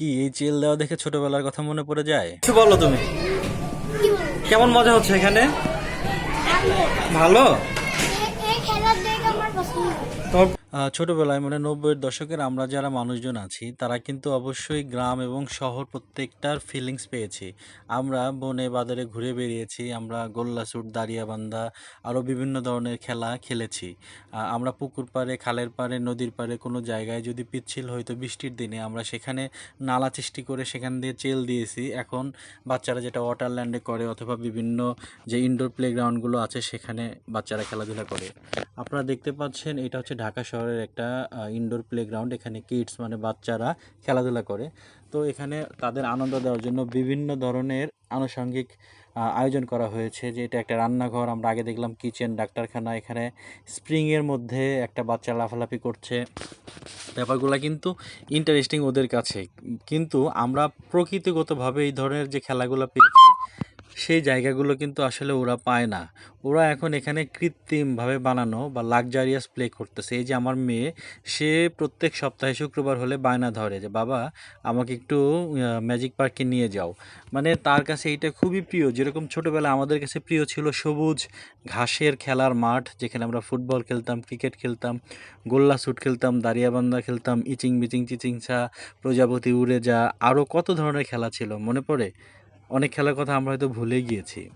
কি এই চেল দেওয়া দেখে ছোটবেলার কথা মনে পড়ে যায়? কিছু বলো তুমি। কেমন মজা হচ্ছে এখানে? ভালো? ছোটবেলায় মানে নব্বইয়ের দশকের আমরা যারা মানুষজন আছি, তারা কিন্তু অবশ্যই গ্রাম এবং শহর প্রত্যেকটার ফিলিংস পেয়েছি। আমরা বনে বাজারে ঘুরে বেরিয়েছি আমরা গোল্লাছুট, দাঁড়িয়াবান্ধা আরও বিভিন্ন ধরনের খেলা খেলেছি। আমরা পুকুর পাড়ে, খালের পাড়ে, নদীর পাড়ে কোনো জায়গায় যদি পিচ্ছিল হয়তো বৃষ্টির দিনে আমরা সেখানে নালা সৃষ্টি করে সেখান দিয়ে চেল দিয়েছি। এখন বাচ্চারা যেটা ওয়াটারল্যান্ডে করে অথবা বিভিন্ন যে ইনডোর প্লেগ্রাউন্ডগুলো আছে, সেখানে বাচ্চারা খেলাধুলা করে। আপনারা দেখতে পাচ্ছেন এটা হচ্ছে ঢাকা শহরের একটা ইনডোর প্লেগ্রাউন্ড এখানে কিডস মানে বাচ্চারা খেলাধুলা করে। তো এখানে তাদের আনন্দ দেওয়ার জন্য বিভিন্ন ধরনের আনুষঙ্গিক আয়োজন করা হয়েছে, যে এটা একটা রান্নাঘর, আমরা আগে দেখলাম কিচেন ডাক্তারখানা, এখানে স্প্রিংয়ের মধ্যে একটা বাচ্চা লাফালাফি করছে। ব্যাপারগুলো কিন্তু ইন্টারেস্টিং ওদের কাছে। কিন্তু আমরা প্রকৃতিগতভাবে এই ধরনের যে খেলাগুলো পেয়েছি সেই জায়গাগুলো কিন্তু আসলে ওরা পায় না। ওরা এখন এখানে কৃত্রিমভাবে বানানো বা লাক্সারিয়াস প্লে করতেছে। এই যে আমার মেয়ে, সে প্রত্যেক সপ্তাহে শুক্রবার হলে বায়না ধরে যে, বাবা, আমাকে একটু ম্যাজিক পার্কে নিয়ে যাও। মানে তার কাছে এইটা খুবই প্রিয়। যেরকম ছোটোবেলায় আমাদের কাছে প্রিয় ছিল সবুজ ঘাসের খেলার মাঠ, যেখানে আমরা ফুটবল খেলতাম ক্রিকেট খেলতাম, গোল্লা শুট খেলতাম, দাঁড়িয়াবান্ধা খেলতাম ইচিং বিচিং চিচিংছা প্রজাপতি উড়ে যা আরও কত ধরনের খেলা ছিল, মনে পড়ে? অনেক খেলার কথা আমরা হয়তো ভুলে গিয়েছি।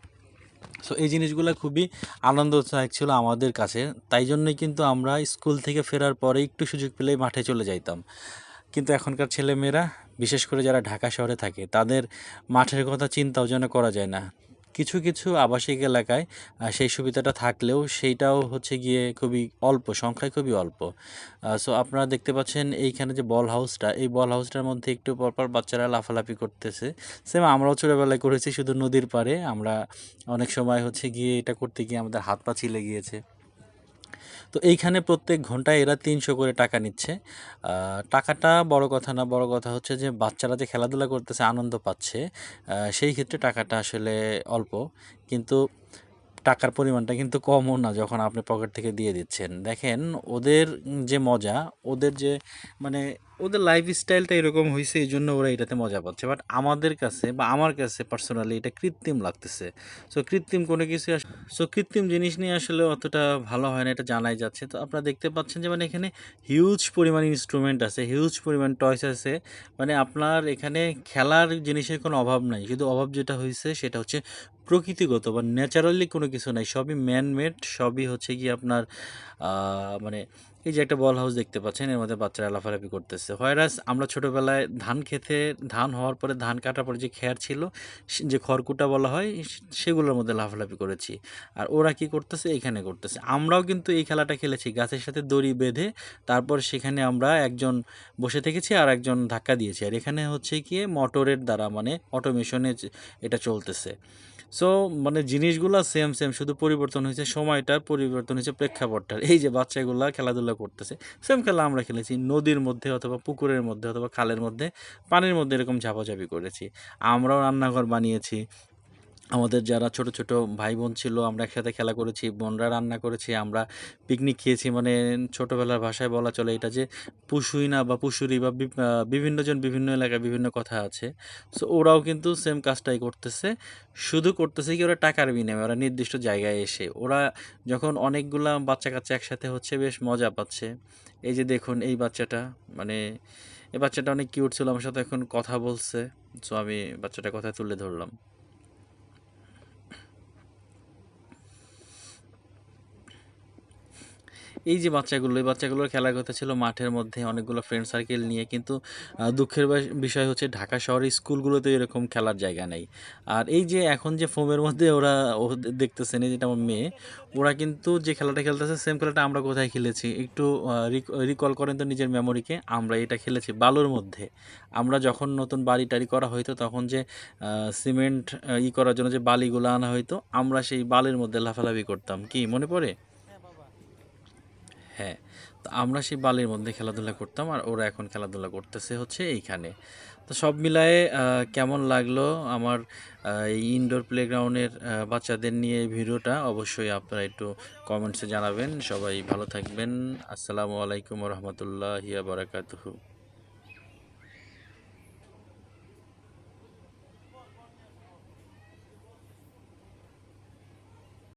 সো এই জিনিসগুলো খুবই আনন্দদায়ক ছিল আমাদের কাছে। তাই জন্যই কিন্তু আমরা স্কুল থেকে ফেরার পরে একটু সুযোগ পেলেই মাঠে চলে যাইতাম। কিন্তু এখনকার ছেলেমেয়েরা, বিশেষ করে যারা ঢাকা শহরে থাকে, তাদের মাঠের কথা চিন্তাও যেন করা যায় না। কিছু কিছু আবাসিক এলাকায় সেই সুবিধাটা থাকলেও সেইটাও হচ্ছে গিয়ে খুবই অল্প, সংখ্যায় খুবই অল্প। সো আপনারা দেখতে পাচ্ছেন এইখানে যে বল হাউসটা, এই বল হাউসটার মধ্যে একটু পরপর বাচ্চারা লাফালাফি করতেছে। সেম আমরাও ছোটোবেলায় করেছি, শুধু নদীর পাড়ে। আমরা অনেক সময় হচ্ছে গিয়ে এটা করতে গিয়ে আমাদের হাত পা ছিলে গিয়েছে। তো এইখানে প্রত্যেক ঘন্টায় এরা তিনশো করে টাকা নিচ্ছে। টাকাটা বড় কথা না, বড় কথা হচ্ছে যে বাচ্চারা যে খেলাধুলা করতেছে, আনন্দ পাচ্ছে সেই ক্ষেত্রে টাকাটা আসলে অল্প। কিন্তু টাকার পরিমাণটা কিন্তু কমও না যখন আপনি পকেট থেকে দিয়ে দিচ্ছেন। দেখেন, ওদের যে মজা, ওদের যে মানে ওদের লাইফ স্টাইলটা এরকম হয়েছে এই জন্য ওরা এটাতে মজা পাচ্ছে। বাট আমাদের কাছে বা আমার কাছে পার্সোনালি এটা কৃত্রিম লাগতেছে। সো কৃত্রিম কোনো কিছু সো কৃত্রিম জিনিস নিয়ে আসলে অতটা ভালো হয় না, এটা জানাই যাচ্ছে। তো আপনারা দেখতে পাচ্ছেন যে মানে এখানে হিউজ পরিমাণ ইনস্ট্রুমেন্ট আছে হিউজ পরিমাণ টয়স আছে। মানে আপনার এখানে খেলার জিনিসের কোনো অভাব নাই। শুধু অভাব যেটা হয়েছে সেটা হচ্ছে প্রকৃতিগত বা ন্যাচারালি কোনো কিছু নাই, সবই ম্যানমেড সবই হচ্ছে কি আপনার মানে এই যে একটা বল হাউস দেখতে পাচ্ছেন, এর মধ্যে বাচ্চারা লাফালাফি করতেছে। হয়রাস আমরা ছোটোবেলায় ধান খেতে, ধান হওয়ার পরে, ধান কাটার পরে যে খ্যার ছিল যে খড়কুটা বলা হয় সেগুলোর মধ্যে লাফালাফি করেছি। আর ওরা কি করতেছে? এখানে করতেছে। আমরাও কিন্তু এই খেলাটা খেলেছি, গাছের সাথে দড়ি বেঁধে, তারপর সেখানে আমরা একজন বসে থেকেছি আর একজন ধাক্কা দিয়েছি। আর এখানে হচ্ছে গিয়ে মোটরের দ্বারা মানে অটোমেশনে এটা চলতেছে। সো মানে জিনিসগুলো সেম সেম শুধু পরিবর্তন হয়েছে, সময়টার পরিবর্তন হয়েছে প্রেক্ষাপটটার। এই যে বাচ্চাগুলো খেলাধুলা করতেছে সেম খেলা আমরা খেলেছি, নদীর মধ্যে অথবা পুকুরের মধ্যে অথবা খালের মধ্যে, পানির মধ্যে এরকম ঝাপাঝাপি করেছি। আমরাও রান্নাঘর বানিয়েছি আমাদের যারা ছোট ছোট ভাই বোন ছিল, আমরা একসাথে খেলা করেছি, বোনরা রান্না করেছি, আমরা পিকনিক খেয়েছি। মানে ছোটোবেলার ভাষায় বলা চলে এটা যে পুশুই না বা পুশুরি বা বিভিন্নজন বিভিন্ন এলাকায় বিভিন্ন কথা আছে। সো ওরাও কিন্তু সেম কাজটাই করতেছে। শুধু করতেছে কি ওরা টাকার বিনিময়ে, ওরা নির্দিষ্ট জায়গায় এসে। ওরা যখন অনেকগুলা বাচ্চা কাচ্চা একসাথে হচ্ছে বেশ মজা পাচ্ছে। এই যে দেখুন, এই বাচ্চাটা মানে এই বাচ্চাটা অনেক কিউট ছিল, আমার সাথে এখন কথা বলছে। সো আমি বাচ্চাটা কথা তুলে ধরলাম। এই যে বাচ্চাগুলো, এই বাচ্চাগুলোর খেলার কথা ছিল মাঠের মধ্যে অনেকগুলো ফ্রেন্ড সার্কেল নিয়ে, কিন্তু দুঃখের বিষয় হচ্ছে ঢাকা শহরের স্কুলগুলোতে এরকম খেলার জায়গা নেই। আর এই যে এখন যে ফোমের মধ্যে ওরা দেখতেছেন, এই যেটা আমার মেয়ে, ওরা কিন্তু যে খেলাটা খেলতেছে সেম খেলাটা আমরা কোথায় খেলেছি? একটু রিকল করেন তো নিজের মেমোরিকে আমরা এটা খেলেছি বালুর মধ্যে। আমরা যখন নতুন বাড়ি টাড়ি করা হইতো, তখন যে সিমেন্ট ই করার জন্য যে বালিগুলো আনা হইতো, আমরা সেই বালির মধ্যে লাফালাফি করতাম। কি, মনে পড়ে? হ্যাঁ তো আমরা সেই বালির মধ্যে খেলাধুলা করতাম আর ওরা এখন খেলাধুলা করতেছে হচ্ছে এইখানে। তো সব মিলায়ে কেমন লাগল আমার এই ইনডোর প্লেগ্রাউন্ডের বাচ্চাদের নিয়ে ভিডিওটা? অবশ্যই আপনারা একটু কমেন্টসে জানাবেন। সবাই ভালো থাকবেন। আসসালামু আলাইকুম রহমতুল্লাহ বারাকাতুহু।